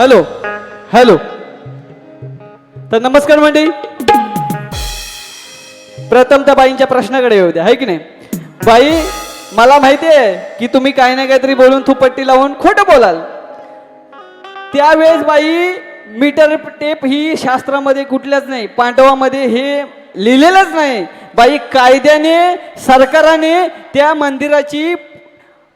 Hello hello. तर नमस्कार मंडळी. प्रथम त्या बाईंच्या प्रश्नाकडे येऊ द्या आहे की नाही? बाई मला माहिती आहे की तुम्ही काही ना काहीतरी बोलून थुपट्टी लावून खोटं बोलाल. त्यावेळेस बाई मीटर टेप ही शास्त्रामध्ये कुठल्याच नाही पांडवामध्ये हे लिहिलेलंच नाही. बाई कायद्याने सरकाराने त्या मंदिराची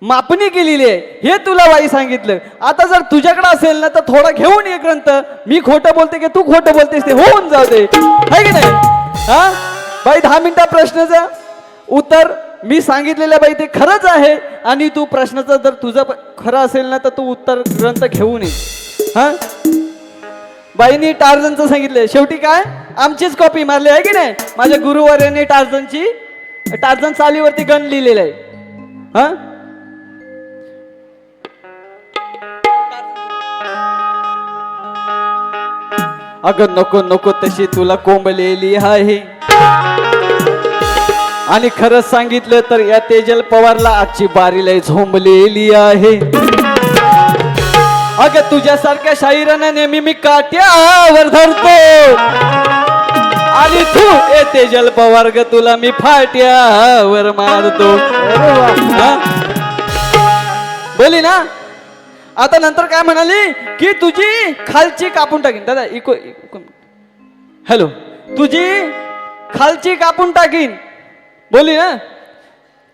मापणी केलेली आहे. हे तुला बाई सांगितलं. आता जर तुझ्याकडे असेल ना तर थोडा घेऊन ये ग्रंथ. मी खोटं बोलते की तू खोटं बोलतेस ते होऊन जाऊ दे. है की नाही? हा? बाई दहा मिनिटा प्रश्नाचं उत्तर मी सांगितलेलं बाई ते खरंच आहे. आणि तू प्रश्नाचं जर तुझं खरं असेल ना तर तू उत्तर ग्रंथ घेऊन ये. हा? बाईनी टार्झनचं सांगितलंय. शेवटी काय? आमचीच कॉपी मारली आहे की नाही? माझ्या गुरुवार्याने टार्झनची टार्झन चालीवरती गण लिहिलेलं आहे. हा? अगं नको नको तशी तुला कोंबलेली आहे. आणि खरंच सांगितलं तर या तेजल पवारला आजची बारी लय झोंबलेली आहे. अगं तुझ्यासारख्या शाहिरांना नेहमी मी काट्यावर धरतो. आणि तू ए तेजल पवार ग तुला मी फाट्यावर मारतो. बोली ना? आता नंतर काय म्हणाली? की तुझी खालची कापून टाकीन. दादा इको इको. हॅलो तुझी खालची कापून टाकीन. बोली ना?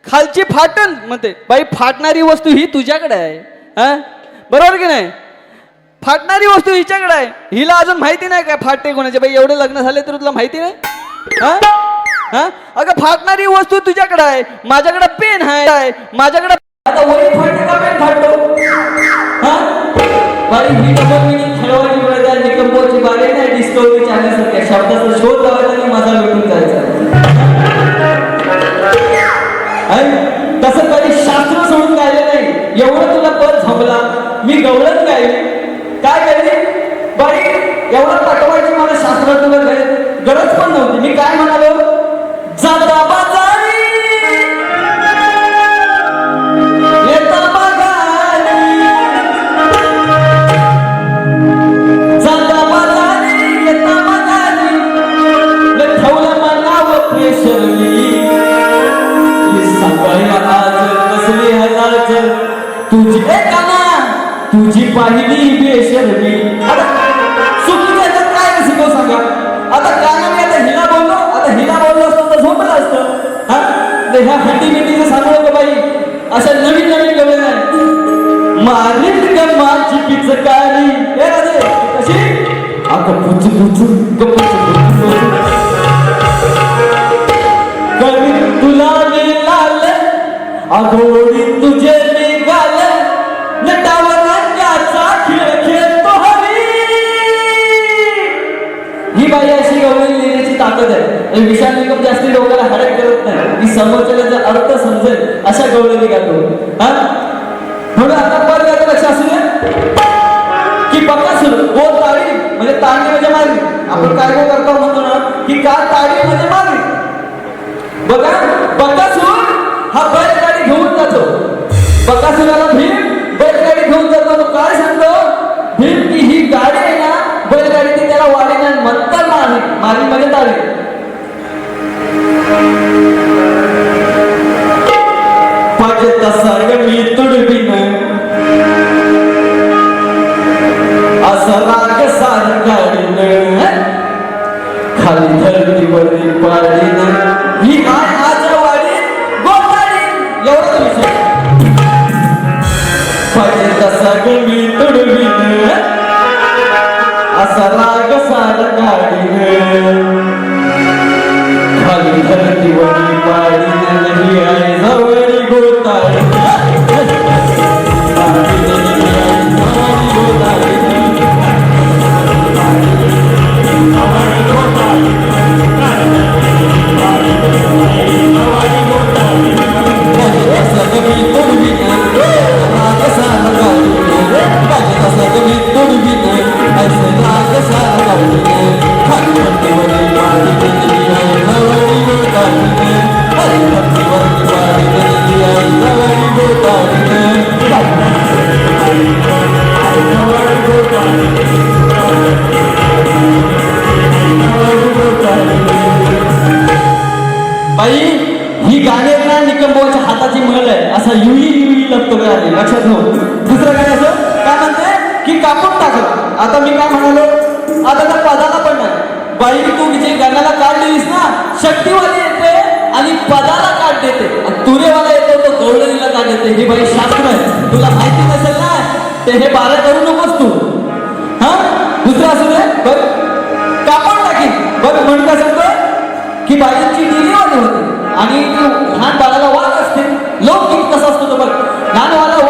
खालची फाटन म्हणते. बाई फाटणारी वस्तू ही तुझ्याकडे आहे. हा? बरोबर की नाही? फाटणारी वस्तू हिच्याकडे आहे. हिला अजून माहिती नाही काय फाटते कोणाचे? बाई एवढे लग्न झाले तर तुला माहिती नाही? हा? हा? अगं फाटणारी वस्तू तुझ्याकडे आहे. माझ्याकडे पेन आहे. माझ्याकडे आता वरी फाटतो का पेन फाटतो हा बाई ही डबल मिनिंग निकंपोची नाही डिस्कवरी चॅनल सारख्या शब्दाचा शोध लावायचा आणि माझा भेटून जायचा. तसं कधी शास्त्र सोडून गायलं नाही. एवढं तुला पद झोपला मी गवळत गायले काय गायले बाई एवढं मला शास्त्र तुला गरज पण नव्हती. मी काय म्हणालो? जा बाबा तर ह्या हड्डी मिटीचं सांगू नको बाई. अशा नवीन नवीन गवे आहे मारील का माझी पिचकारी? हे राजे कशी? आता पुचू पुचू. नाही की समोरच्याचा अर्थ समजेल अशा गवळणी गातो हा? म्हणून आता पर गातं लक्ष असू दे की बकासूर ओ ताळी म्हणजे ताळी म्हणजे मारी आपण काय काय करतो म्हणतो ना की का ताळी म्हणजे मारी बघा बकासूर हा बैलगाडी घेऊन जातो. बकासुराला भीम बैलगाडी घेऊन जातो. तो काय सांगतो? भीम की ही गाडी आहे ना बैलगाडी ती त्याला वाढीने म्हणतात मारी मारी म्हणजे ताळी tasarga bir ही गाणेरना निकंबोच्या हाताची मळ आहे. असा युई युई लागतो गाणे लक्षात ठेव. दुसरं गाणं असं काय म्हणते? की कापून टाकलं. आता मी काय म्हणालो? आता त्या पदाला पण नाही. बाई तू जे गाण्याला काढ दिलीस ना शक्तीवाली येते आणि पदाला काढ देते. तुरेवाला येतो तो गवळणीला काढ देते. हे बाई शास्त्र आहे. तुला माहिती नसेल ना ते हे बारा करू नकोस तू. हा? दुसरं असू दे. बघ. कापून टाकी बघ म्हण काय सांगतो की बाईची डिलिव्हरी होती. आणि लहान बाळाला वाद असते. लोकगीत कसं असतो तो बघ. लहान बाळाला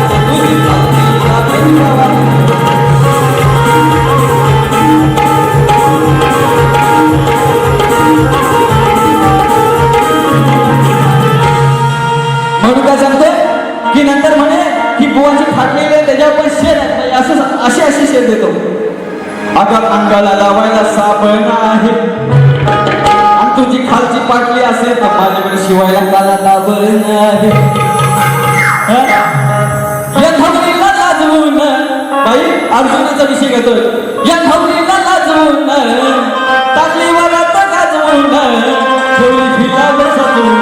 अगं अंगाला लावायला साबण आहे. आणि तुझी खालची पाटली असेल तर माझ्याकडे शिवायला काला लावण आहे. या धवनीला लाजवून बाई अर्जुनाचा विषय घेतोय. या धवनीला लाजवून टाकली आता गाजवून ठेवली फिरावर सजवून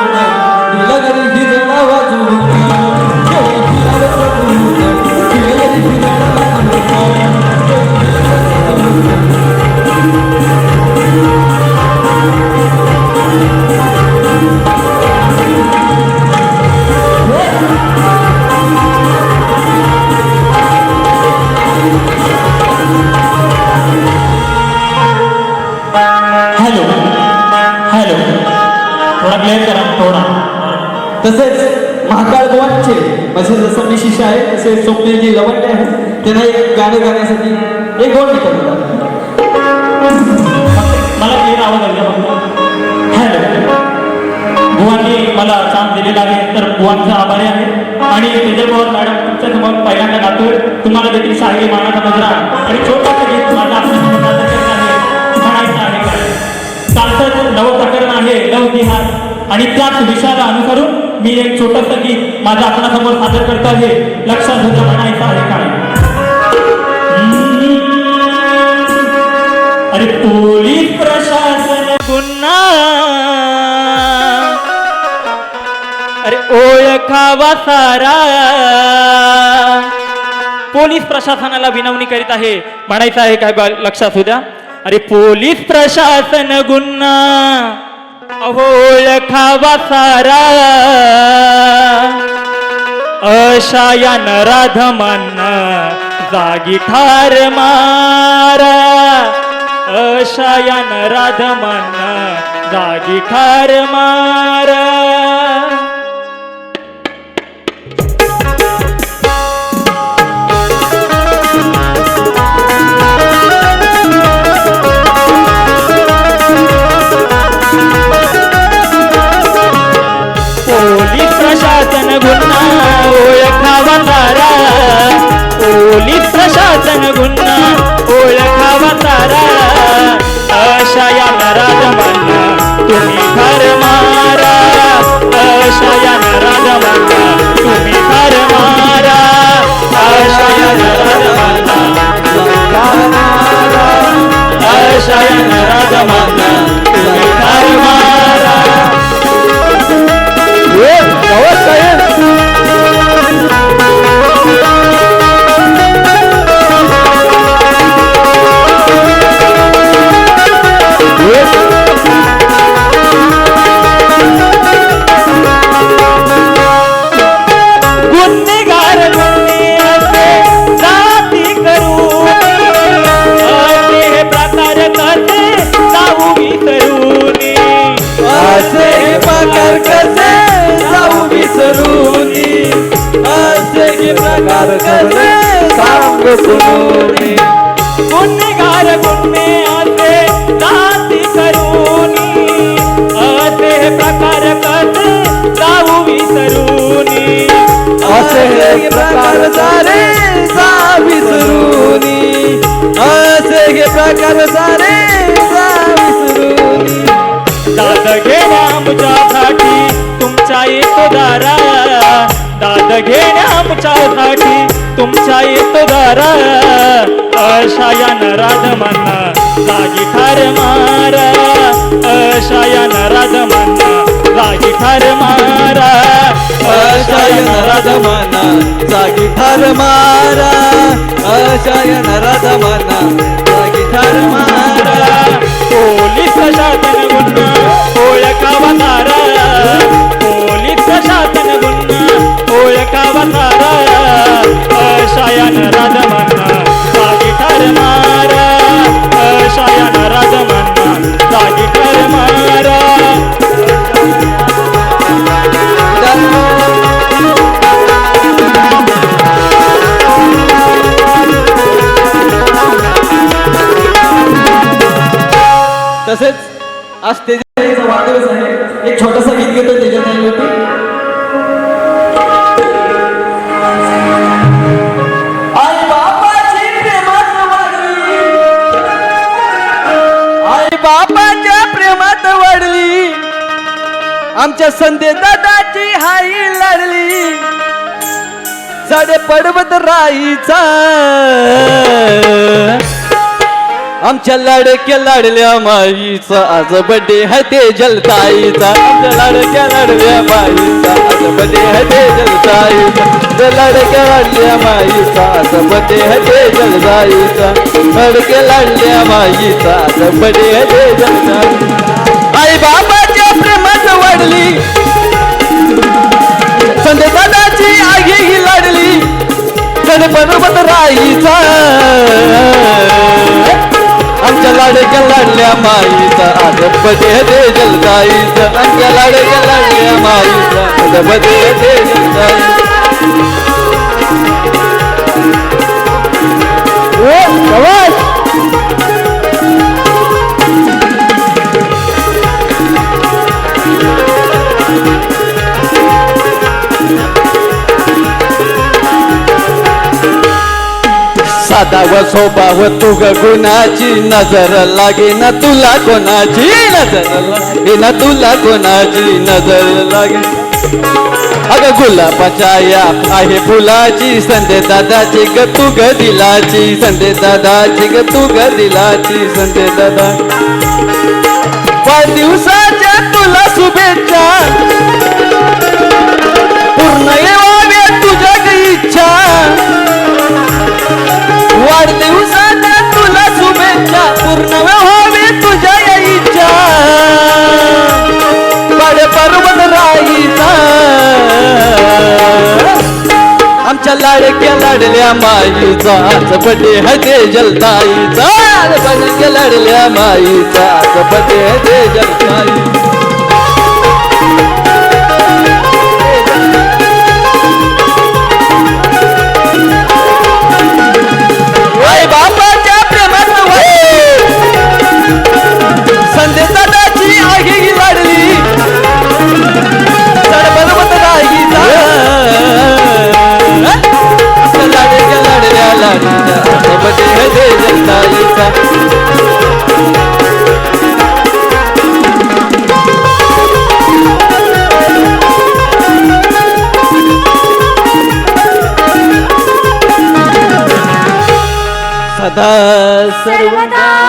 तसे जे लवंडे आहे त्यांना एक गाणं गाण्यासाठी एक गोड निकल मला क्लिअर आवाज आला हॅलो. बुवांनी मला चान्स दिलेला आहे तर बुवांचा आभारी आहे. आणि विजय पवार मॅडम तुमच्यासमोर पहिल्यांदा गातोय. तुम्हाला देखील शाही मानाचा नजरा आणि छोटं गीत माझा म्हणायचं आहे. चालतं नवं प्रकरण आहे लव विहार आणि त्याच विषयाला अनुसरून मी एक छोटस गीत माझ्या आपणासमोर सादर करत आहे. लक्षात होतं म्हणायचं आहे काय अरे पोलीस प्रशासन. पुन्हा. अरे ओळखावा सारा. पोलीस प्रशासनाला विनवणी करीत आहे. म्हणायचं आहे काय बा- लक्षात होत्या अरे पोलीस प्रशासन गुन्हा. अहो ओळखावा सारा. अशा या जागी ठार मारा. अशा या जागी ठार मारा. गुन्हा ओळखावा सारा पोलीस प्रशासन गुन्हा ओळखावा सारा अशा या नराधमांना तुम्ही घर मारा अशा या नराधमांना तुम्ही प्रकार सगळे सांग सुनोनी गुन्हेगार गुन्हे असे जाती करूनी असे हे प्रकार कसे जाऊ विसरूनी असे हे प्रकार सारे जा विसरूनी असे हे प्रकार सारे जा विसरूनी दाद घेण्या आमच्यासाठी तुमच्या येतो दारा दाद घेण्या आमच्यासाठी तुमच्या येतो दारा. अशा या नराध म्हणा. लागी ठार मारा. अशा या नराध म्हणा. लागी ठार मारा. अशाया नराध म्हणा. जागी ठार मारा. अशाया नराध म्हणा. जागी ठार मारा. पोलीस शासन गुन्हा ओळखावा तारा आमच्या संदे दादाची हाई लढली झाडे पडवत राईचा आमच्या लाडक्या लाडल्या माईचा आज बड्डे है ते जलताईचा. आमच्या लाडक्या लाडल्या माईचा आज बड्डे है ते जलताईचा. लाडक्या लाडल्या माईचा आज बड्डे है ते जलताईचा. लाडक्या लाडल्या माईचा आज बड्डे है ते जलताईचा. आई बा लाडली संदेपदाची आई ही लाडली सण राईचा आमच्या लाडक्या लाडल्या माईचा. आदपदे दे जलदाईचा. आमच्या लाडक्या लाडल्या माईचा. आदपदे दे जलदाईचा. साधा व स्वभाव तू गुणाची नजर लागे ना तुला कोणाची नजर लागे ना तुला कोणाची नजर लागे. अग गुलाबाच्या या आहे फुलाची संदे दादाची ग तू ग दिलाची संदे दादाची ग तू ग दिलाची संदे दादा. वाढदिवसाच्या तुला शुभेच्छा. पूर्ण लढल्या माईचा आज बडे हजे जलताईचा. आज लढल्या माईचा आज बडे हजे जलताई सदा सर्वदा.